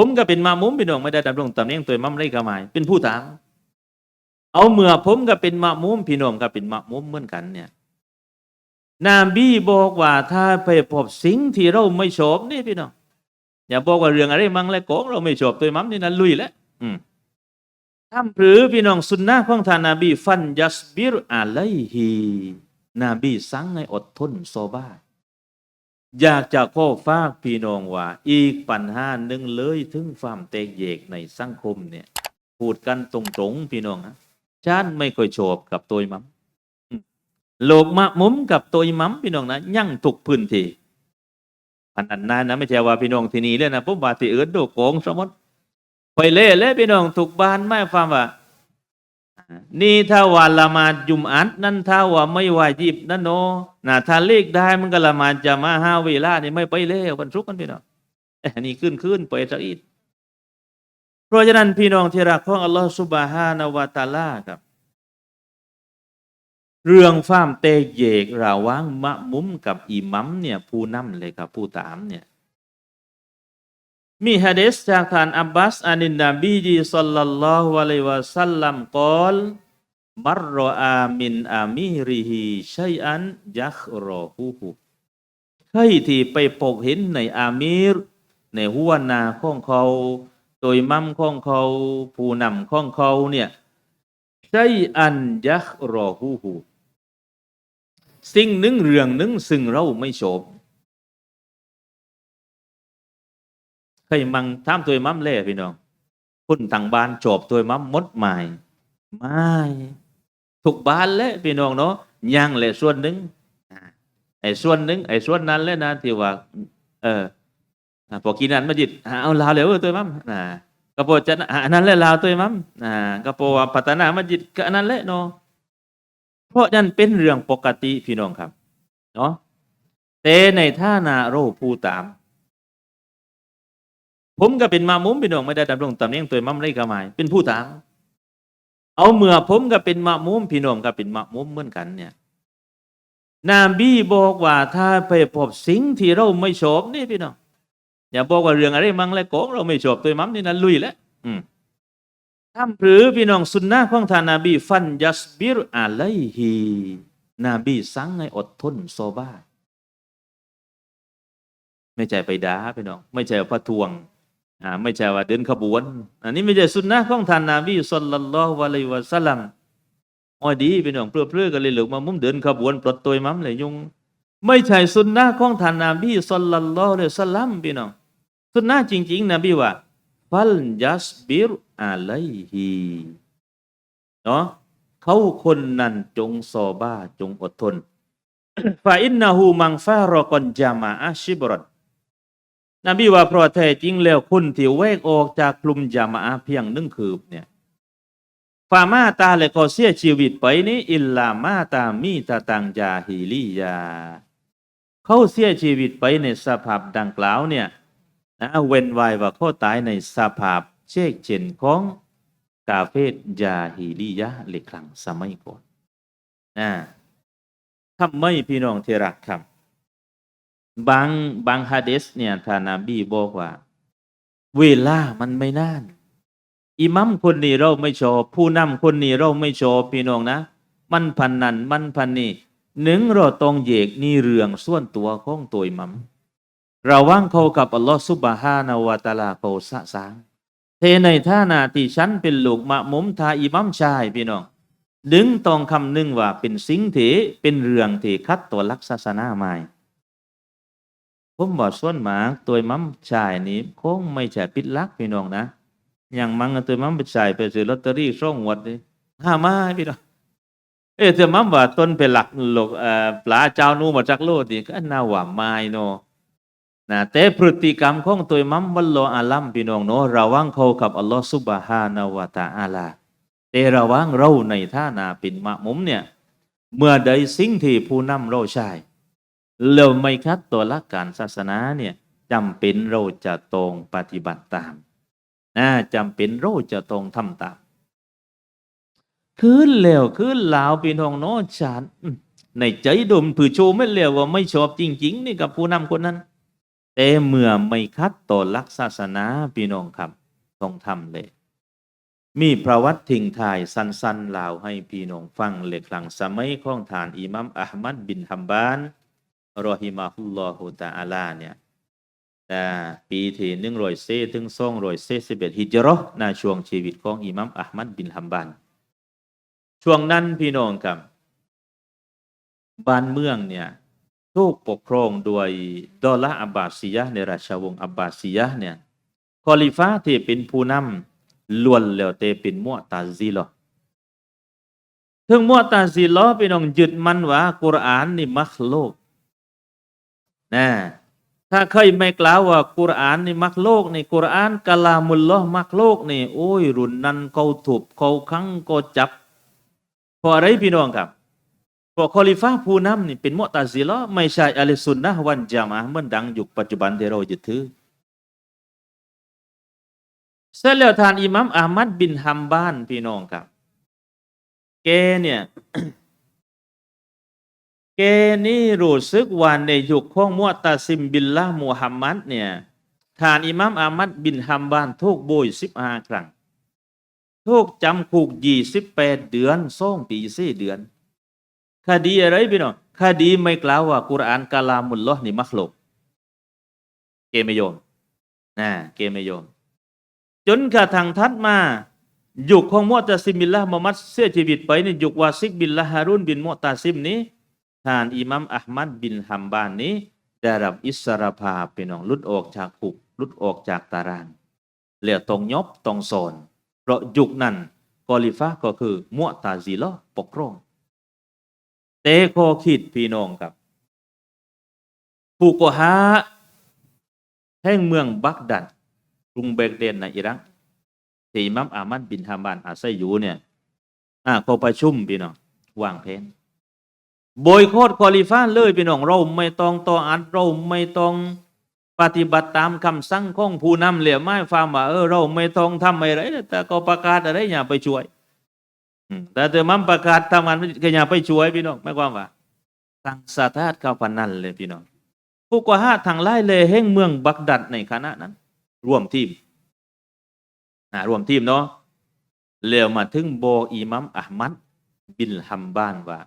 ผมก็เป็นมามุมพี่น้องไม่ได้ดำรงตำแหน่งตัวมัมไรกระหมายเป็นผู้ตาม เอาเมื่อผมก็เป็นมามุมพี่น้องก็เป็นมามุมเหมือนกันเนี่ยนบีบอกว่าถ้าไปพบสิ่งที่เราไม่ชอบนี่พี่น้องอย่าบอกว่าเรื่องอะไรมั่งและโกงเราไม่ชอบตัวมัมนี่นั้นลุยแล้วอืมทำหรือพี่น้องสุนนะของท่านนบีฟันยัสบิรอะไลฮีนบีสั่งให้อดทนโซบา อยากจะข้อฟากพี่น้องว่า อีกปัญหาหนึ่งเลยถึงความแตกแยกในสังคมเนี่ย พูดกันตรงๆพี่น้องฮะฉันไม่ค่อยชอบกับตัวมัมโลกมะมุมกับตัวมัมพี่น้องนะยั่งทุกพื้นที่พันอันนั้นนะไม่ใช่ว่าพี่น้องที่นี่เลยนะผมว่าที่อื่นดูโกงสมมติไปเล่เลยพี่น้องถูกบ้านไม่ฟังว่า นี่ถ้าว่าละมาดยุมอัดนั่นถ้าว่าไม่วาจิบนั่นโนนะถ้าเลขได้มันก็ละมาดจะมาห้าเวลานี่ไม่ไปเล่วันทุกกันพี่น้องอ้ยนี่ขึ้นขึ้นไปสักอีกเพราะฉะนั้นพี่น้องที่รักของอัลลอฮฺสุบฮานาวะตาลาครับ เรื่องฟ้ามเตเยกระว่างมะมุมกับอิมัมเนี่ยผู้นำเลยครับผู้ตามเนี่ย มีฮะดีษจากท่านอับบาสอานินนบีจีสัลลัลลอฮุอะลัยวะสัลลัมกอลมัรรออามินอามีริฮีชัยอันยักรอฮูฮูใครที่ไปพบเห็นในอามีรในหัวหนาของเขาโดยมั่มของเขาผู้นำของเขาเนี่ยชัยอันยักรอฮูฮูสิ่งหนึ่งเรื่องหนึ่งซึ่งเราไม่ชอบ เคยมังถามตัวมัมเล่พี่น้องคุณทางบ้านจบตัวมัมมดใหม่ไม่ทุกบ้านเลยพี่น้องเนาะยังเลยส่วนหนึ่งไอ้ส่วนหนึ่งไอ้ส่วนนั้นเลยนะที่ว่า เออพอกินนั้นมาจิตเอาลาวเลยเออตัวมัมอ่าก็พอจะอันนั้นแหละลาวตัวมัมอ่าก็พอว่าพัฒนามาจิตก็อันนั้นแหละเนาะเพราะนั่นเป็นเรื่องปกติพี่น้องครับ เนาะแต่ในท่านาโรผู้ตาม ผมก็เป็นมามุมพี่น้องไม่ได้ดำรงตำแหน่งตัวมัมไรกระหมายเป็นผู้ตาม เอาเมื่อผมก็เป็นมามุมพี่น้องก็เป็นมามุมเหมือนกันเนี่ยนบีบอกว่าถ้าไปพบสิ่งที่เราไม่ชอบนี่พี่น้องอย่าบอกว่าเรื่องอะไรมั่งและโกงเราไม่ชอบตัวมัมนี่นั้นลุยแล้วอืมทำหรือพี่น้องสุนนะของท่านนาบีฟันยัสบิรอะไลฮีนบีสั่งให้อดทนโซบ้าไม่ใช่ไปด่าพี่น้อง ไม่ใช่พระทวง อ่าไม่ใช่ว่าเดินขบวน อันนี้ไม่ใช่สุนนะของท่านนาบีสุลลัลลอฮุอะลัยฮิวะสัลลัมอ๋อดีพี่น้องเพื่อเพื่อกันเลยหรือมามุ่มเดินขบวนปลดตัวมัมเลยยุงไม่ใช่สุนนะของท่านนาบีสุลลัลลอฮุอะลัยฮิวะสัลลัมพี่น้องสุนนะจริง ๆนบีว่าฟัลยัสบิรอะไลฮีเนาะเขาคนนั้นจงซอบาจงอดทนฟาอินนาหูมังฟารอกอนจามาอาชิบรอน นบีว่าเพราะแท้จริงแล้วคนที่เวกออกจากกลุ่มจามาอาเพียงหนึ่งคืบเนี่ยฟามาตาเลยก็เสียชีวิตไปนี้อิลลามาตามีตาตังจาฮิลียา เขาเสียชีวิตไปในสภาพดังกล่าวเนี่ยนะเว้นไว้ว่าเขาตายในสภาพเชกเช่นของกาเฟตยาฮิลียะหรือครั้งสมัยก่อนนะทำไมพี่น้องที่รักครับ บางบางฮะดิษเนี่ยท่านนบีบอกว่า เวลามันไม่นานอิมัมคนนี้เราไม่ชอบ ผู้นำคนนี้เราไม่ชอบพี่น้องนะ มันพันนันมันพันนี่หนึ่งเราต้องเยกนี่เรื่องส่วนตัวของตัวอิมัมระว่างเขากับอัลลอฮฺซุบฮานาวะตะอาลาเขาสะสางเทในท่านาที่ฉันเป็นลูกมะมุมทาอิมัมชายพี่น้องดึงตองคำหนึ่งว่าเป็นสิ่งที่เป็นเรื่องที่คัดตัวลักษณศาสนาใหม่ ผมบอกส่วนหมากตัวมัมชายนี้คงไม่ใช่ปิดลักพี่น้องนะอย่างมังตัวมัมไปจ่ายไปซื้อลอตเตอรี่ช่องวัดเลยห้าไม้พี่น้องเออเธอมัมว่าต้นเป็นหลักหลกเอ่อปลาเจ้านูมาจากโลดนี่ก็น่าว่าไม้เนาะนะแต่พฤติกรรมของตัวมัมวัลลออาลัมพี่น้องเนาะระว่างเขากับอัลลอฮฺซุบฮานาวะตะอาลาแต่ระว่างเราในท่านาเป็นมะมุมเนี่ย เมื่อใดสิ่งที่ผู้นำเราใช้ เราไม่คัดตัวลักการศาสนาเนี่ยจำเป็นเราจะตรงปฏิบัติตามนะจำเป็นเราจะตรงทำตามคืนแล้วคืนลาวพีนองเนาะฉันในใจดมผือโชไม่เลวว่าไม่ชอบจริง ๆ นี่กับผู้นำคนนั้น แต่เมื่อไม่คัดต่อลักศาสนาพี่น้องครับต้องทำเลย มีประวัติทิ้งทายสั้นๆลาวให้พี่น้องฟังเล็กหลังสมัยของฐานอิมัมอัลมัดบินฮัมบาน รอฮิมาฮุลลอฮุตะอาลาเนี่ยแต่ปีที่หนึ่งรอยเซถึงสองรอยเซสิบเอ็ดฮิจราะห์ในช่วงชีวิตของอิหมัมอัลมัดบินฮัมบานช่วงนั้นพี่น้องครับบ้านเมืองเนี่ยถูกปกครองโดยดอลาอับบาซียะห์ในราชวงศ์อับบาซียะห์เนี่ยคอลิฟ้าที่เป็นผู้นำล้วนแล้วแต่เป็นมุอ์ตาซิลอถึงมุอ์ตาซิลอพี่น้องยึดมันว่ากุรอานนี่มักโลก นะถ้าเคยไม่กล่าวว่ากุรอานนี่มักโลกนี่กุรอานกะลามุลลอฮ์มักโลกนี่โอ้ย รุ่นนั้นเขาถูกเขาขังเขาจับเพราะอะไรพี่น้องครับเพราะคอลิฟ้าผู้นำนี่เป็นมุอ์ตาซิลอไม่ใช่อะลิสุนนะวันจามะเหมือนดังยุคปัจจุบันที่เรายึดถือเสร็จแล้วท่านอิหมัมอามัดบินฮัมบานพี่น้องครับ แกเนี่ย แกนี่รู้สึกว่าในยุคของมุอ์ตาซิมบิลละมูฮัมมัดเนี่ยทานอิหมัมอามัดบินฮัมบานถูกโบยสิบห้าครั้งถูกจำคุกยี่สิบแปดเดือนสองปีสี่เดือน คดีอะไรพี่น้องคดีไม่กล่าวว่ากุรอานกาลามุลลอฮ์นี่มักลกเกไม่โยมนะเกไม่โยม จนกระทั่งทัดมายุคของมอตาซิมบิลละมุฮัมมัดเสียชีวิตไปในยุควาซิกบินละฮารุนบินมอตาซิมนี้ ท่านอิมัมอัลมัดบินฮัมบานนี้ ได้รับอิสรภาพเป็นองลุดออกจากคุกลุดออกจากตารางเหลือตรงยบตรงโซนเพราะยุคนั้นกอลิฟะก็คือมุอ์ตาซิลอปกครองเตโคคิดพี่น้องครับผู้กฮาแห่งเมืองบักดัดกรุงเบกเดนในอิรักที่อิมัมอามัดบินฮัมบานอาศัยอยู่เนี่ยอ่าเขาประชุมพี่น้องวางแผน โบยโคตคอลิฟ้าเลยพี่น้องเราไม่ต้องต่ออัดเราไม่ต้องปฏิบัติตามคำสั่งของผู้นำเหลี่ยไม่ฟังว่าเออเราไม่ต้องทำอะไรแต่ก็ประกาศอะไรอย่าไปช่วยแต่เธอมันประกาศทำงานก็อย่าไปช่วยพี่น้องไม่ความว่าตั้งสาธาตเข้าพันนันเลยพี่น้องผู้กว่าห้าทางไล่เลยแห่งเมืองบักดัดในคณะนั้น ร่วมทีมนะร่วมทีมเนาะเลี้ยวมาถึงโบออิมัมอัลมัดบินฮัมบานว่า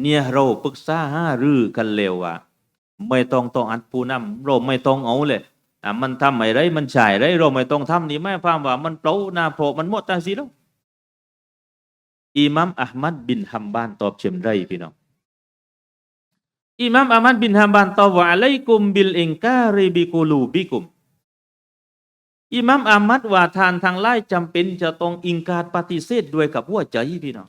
เนี่ยเราปรึกษาหารือกันเร็วว่าไม่ต้องต้องอัดผู้นำเราไม่ต้องเอาเลยอะมันทำอะไรมันฉายไรเราไม่ต้องทำนี่ไม่ฟังว่ามันเปล่าหนาโผมันหมดตาสีแล้วอิหมัมอัลมัดบินฮัมบานตอบเช่นไรพี่น้องอิหมัมอัลมัดบินฮัมบานตอบว่าอะลัยกุมบิลอิงการิบิกูลูบิกุมอิหมัมอัลมัดว่าทานทางไล่จำเป็นจะต้องอิงการปฏิเสธด้วยกับหัวใจพี่น้อง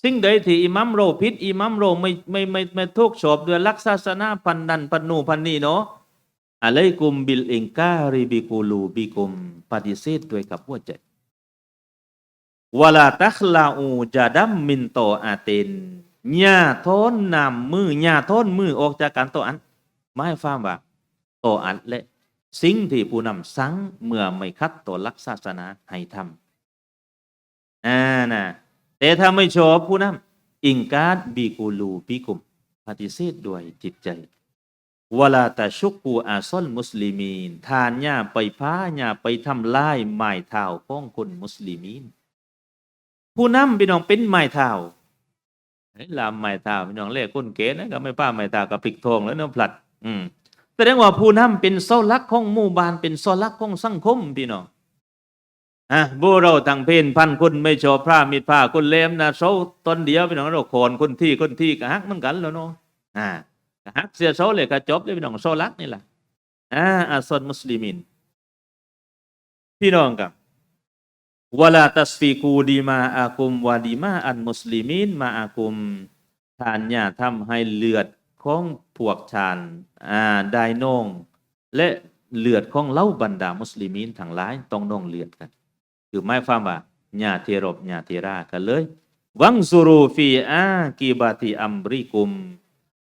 สิ่งใดที่อิหมัมโรผิดอิหมัมโรไม่ไม่ไม่ไม่ทุกชอบด้วยลักษาสนาพันนันพันนูพันนี่เนาะอะไรกุมบิลอิงการิบิกูลูบิกุมปฏิเสธด้วยกับหัวใจวลาตัคลาอูจาดัมมินโตอาเตนญาโทนนำมือญาโทนมือออกจากการโตอันไม่ฟังว่าโตอันและสิ่งที่ผู้นำสั่งเมื่อไม่คัดต่อลักษาสนาให้ทำอ่านะ แต่ถ้าไม่ชอบผู้นำอิงการบีกูลูบีกุมปฏิเสธด้วยจิตใจวลาตาชุกปูอาซอนมุสลิมีน ทานย่าไปพ้าย่าไปทำลายไม้เท้าของคนมุสลิมีน ผู้นำพี่น้องเป็นไม้เท้าลามไม้เท้าพี่น้องเรียกก้นเก๋นะก็ไม่ป้าไม้เท้ากับปิกทองแล้วเนื้อผลัด อืมแสดงว่าผู้นำเป็นโซลักของหมู่บ้านเป็นโซลักของสังคมพี่น้อง อะบูเราทางเพนพันคนไม่ชอบพระมิตรพระคนเลมนะโซตนเดียวพี่น้องเราโคนคนที่คนที่กะฮักมือนกันแล้วเนาะอ่ากะฮักเสียโซเลยกะจบเลยพี่น้องโซลักนี่แหละอ่าอาซอนมุสลิมิน พี่น้องครับวลาตัสฟีกูดีมาอากุมวาดีมาอันมุสลิมินมาอากุมทานเนี่ยทำให้เลือดของพวกชานอ่าได้นอง และเลือดของเล่าบรรดามุสลิมินทั้งหลายต้องนองเลือดกัน คือไม่ฟังว่าญาเทรบญาเทรากันเลย วังสุรูฟีอากีบาติอัมริกุม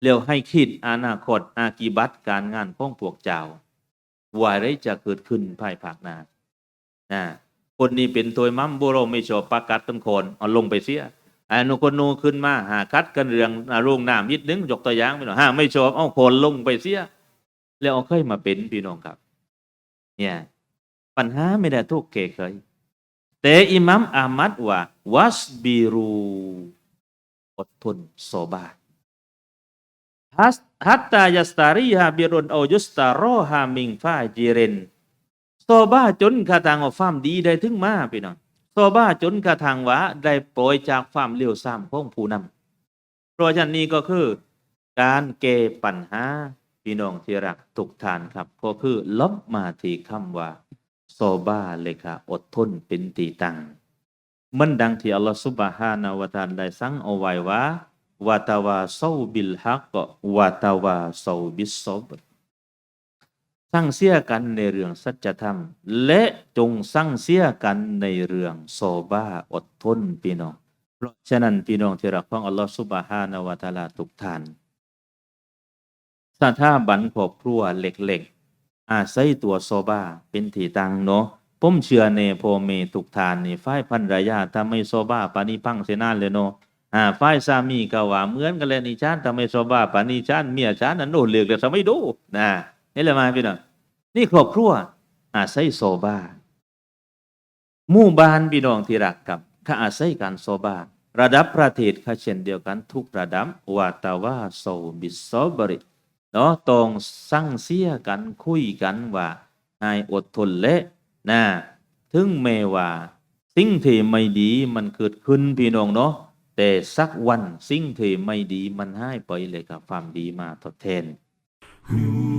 เร็วให้คิดอนาคตอากีบัตการงานของพวกเจ้าวาอะไรจะเกิดขึ้นภายภาคหน้านะคนนี้เป็นตัวมั่มบุโรไม่ชอบประกาศต้นคนเอาลงไปเสียไอ้นุคนนูขึ้นมาหาคัดกันเรื่องโรงน้ำยิดนึงยกตัวอย่างไปหน่อยห้าไม่ชอบเอาคนลงไปเสีย แล้วเอาเคยมาเป็นพี่น้องครับ เนี่ย ปัญหาไม่ได้ทุกเกเคย แต่อิหมัมอามัดว่าวัสบิรูอดทนโซบาฮัตตายัสตารีฮาบิรุนอายุสตารอฮามิงฟาจิเรนโซบาจนกระทางอาฟามดีได้ถึงมาพี่น้องโซบาจนกระทางว่าได้ปล่อยจากฟามเลี้ยวซ้ำของผู้นำเพราะฉะนั้นนี้ก็คือ การแก้ปัญหาพี่น้องที่รักทุกทานครับ ก็คือลบมาที่คำว่า โซบาเลยค่ะอดทนเป็นตีตัง มันดังที่อัลลอฮฺซุบฮานาวะตาลได้สั่งเอาไว้ว่าวาตาวาเซาบิลฮักวาตาวาเซาบิสซบรสั่งเสียกันในเรื่องสัจธรรม และจงสั่งเสียกันในเรื่องโซบาอดทนพี่น้อง เพราะฉะนั้นพี่น้องที่รักของอัลลอฮฺซุบฮานาวะตาลาทุกท่านสถาบันครอบครัวเล็ก อาศัยตัวโซบาเป็นที่ตังเนาะผมเชื่อในโพเมทุกทานนี่ฝ่ายพันรยาถ้าไม่โซบาปานิพังเสนานเลยเนาะอ่าฝ่ายสามีก็ว่าเหมือนกันเลยนี่ชานถ้าไม่โซบาปานิชานเมียชานนั่นโน่นเลือกเลยสมัยดูนะนี่แหละมาพี่น้องนี่ครอบครัวอาศัยโซบาหมู่บ้านพี่น้องที่รักครับข้าอาศัยการโซบาระดับประเทศข้าเช่นเดียวกันทุกระดับวาตาวาโซบิสโซบริ เนาะต้องสั่งเสียกันคุยกันว่าให้อดทนและนะถึงแม้ว่าสิ่งที่ไม่ดีมันเกิดขึ้นพี่น้องเนาะแต่สักวันสิ่งที่ไม่ดีมันหายไปเลยกับความดีมาทดแทน Ooh.